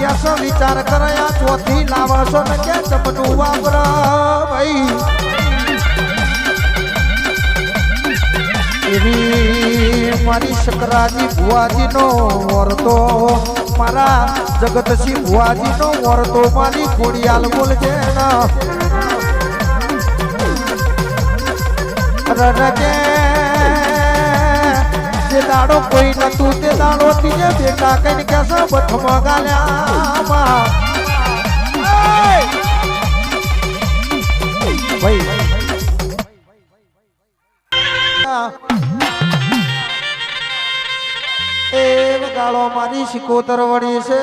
કેસો વિચાર કર્યા ચોથી લાવશો ને કે ચપટું વાપર ભાઈ. એવી મારી શકરાજી ભુવાજીનો વરતો. મારા જગતસિંહ ભુવાજીનો વરતો. મારી ખોડિયાલ બોલ છે રણકે જે દાડો કોઈ નતું તે દાડો તીજે બેટા કઈ વળી છે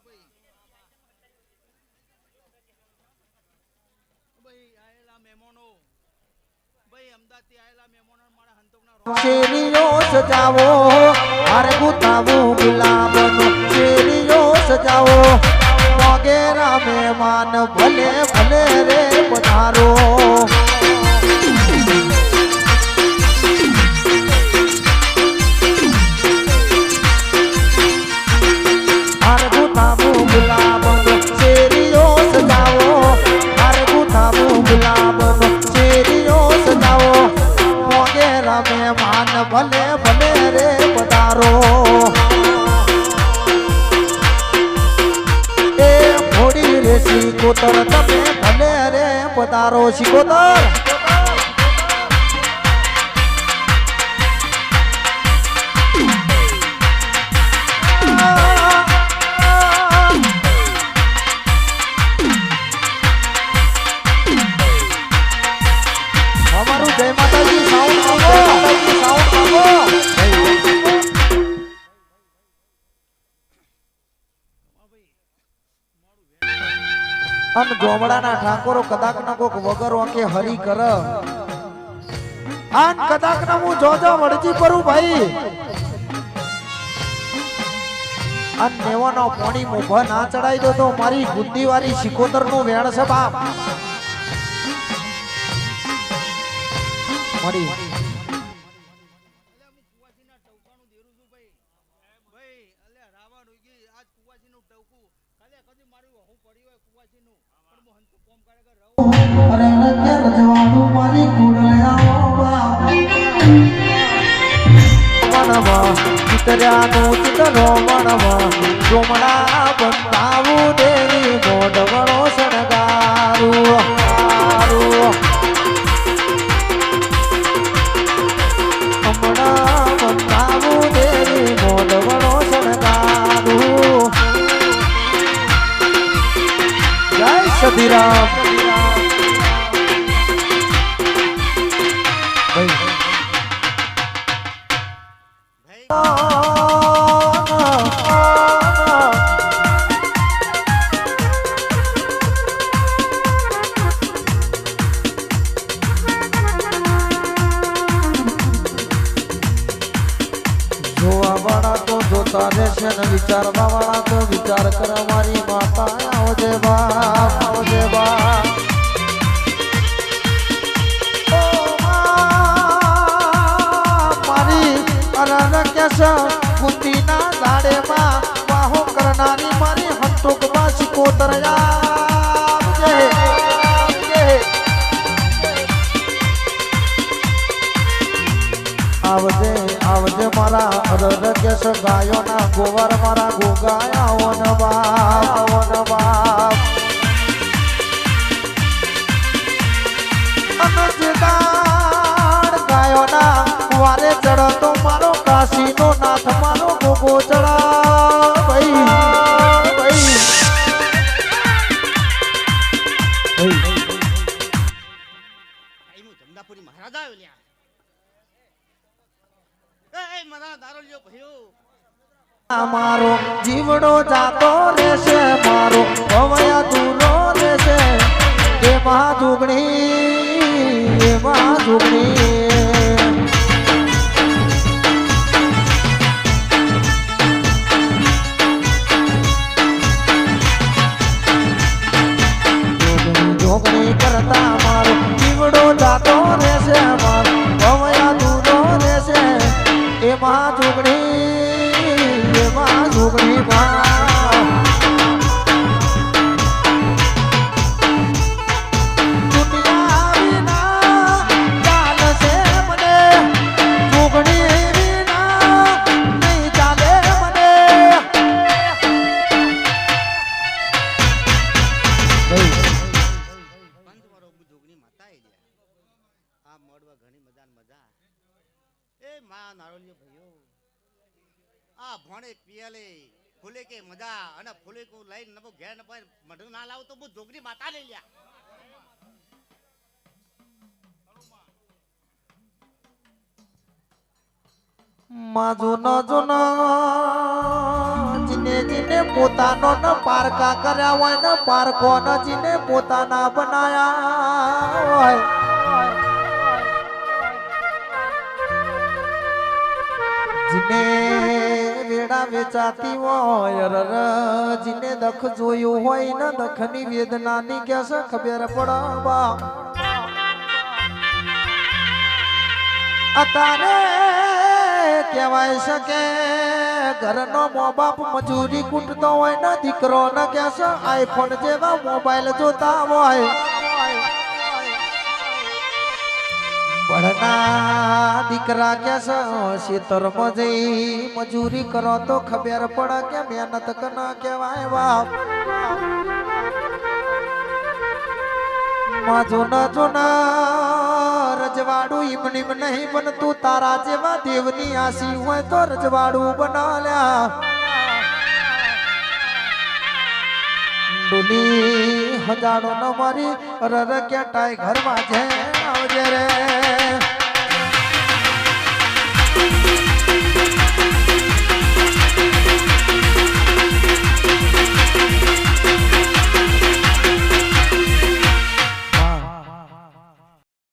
ભાઈ ભાઈ આયેલા મહેમાનો ભાઈ અમદાવાદથી આયેલા મહેમાનો મારા હંતકના શેરીઓ સજાવો હારે ગુતાવું ગુલાબનો શેરીઓ સજાવો. વગેરા મહેમાન ભલે ભલે રે પધારો. પધારો શીકોતર અન જોમડાના ઠાકોરો કદાક ન કોક વગર વાંકે હરી કર. આન કદાક ન હું જોજો વળજી કરું ભાઈ. અન નેવાનો પાણી મોભા ના ચડાઈ દો તો મારી બુદ્ધિ વાળી શિકોતરનું વેણ છે બાપ. મળી મણવા ચિતર્યાનું ચિતરો મણવા ચોમડા બંધાવું જય સતીરામ જોવા વાળા તો જોતા રહેશે ને વિચારવા વાળા તો વિચાર કરે મારી માતા આવજે બાપ આવજે બાપ. આવજે આવજે મારા અરર કેસ ગાયોના ગોવાર મારા ગોગાયા ઓન બાપ ઓન બાપ. અનજદાર ગાયોના વારે ચડતો મારો કાશીનો નાથ મારા જીવડો જાતો રહેશે મારો ભવયા દૂરો રહેશે. એમાં દુગણી એમાં દુગણી એમાં જોગણી આ ભણે પિયલે, ફૂલે કે મજા અને ફૂલે કો લઈને નબો ઘેર ન પર મઢું ના લાવ તો હું જોગરી માતા લઈ લ્યા. માજુનો જુનો, જીને જીને પોતાનો ન પારકા કર્યા હોય, ને પારકો ન જીને પોતાના બનાયા હોય. જીને વેડા વેચાતી હોય રર જીને દખ જોયું હોય, ને દખની વેદનાની કેસ ખબર પડવા. અતારે કહેવાય શકે ઘરનો મો બાપ મજૂરી કૂટતો હોય, ને દીકરો ને કે આઈફોન જેવા મોબાઈલ જોતા હોય. ભણના દીકરા કે છે ખેતરમાં જઈ મજૂરી કરો તો ખબર પડે કે મહેનત કના કહેવાય, બાપ. માં જોના જોના રજવાડું ઈમનીમ નહીં બનતું, તારા જેવા દેવની આશી હોય તો રજવાડું બનાલ્યા ડુલી હજારો ન મારી રર કેટાય ઘરમાં જે આવજે રે.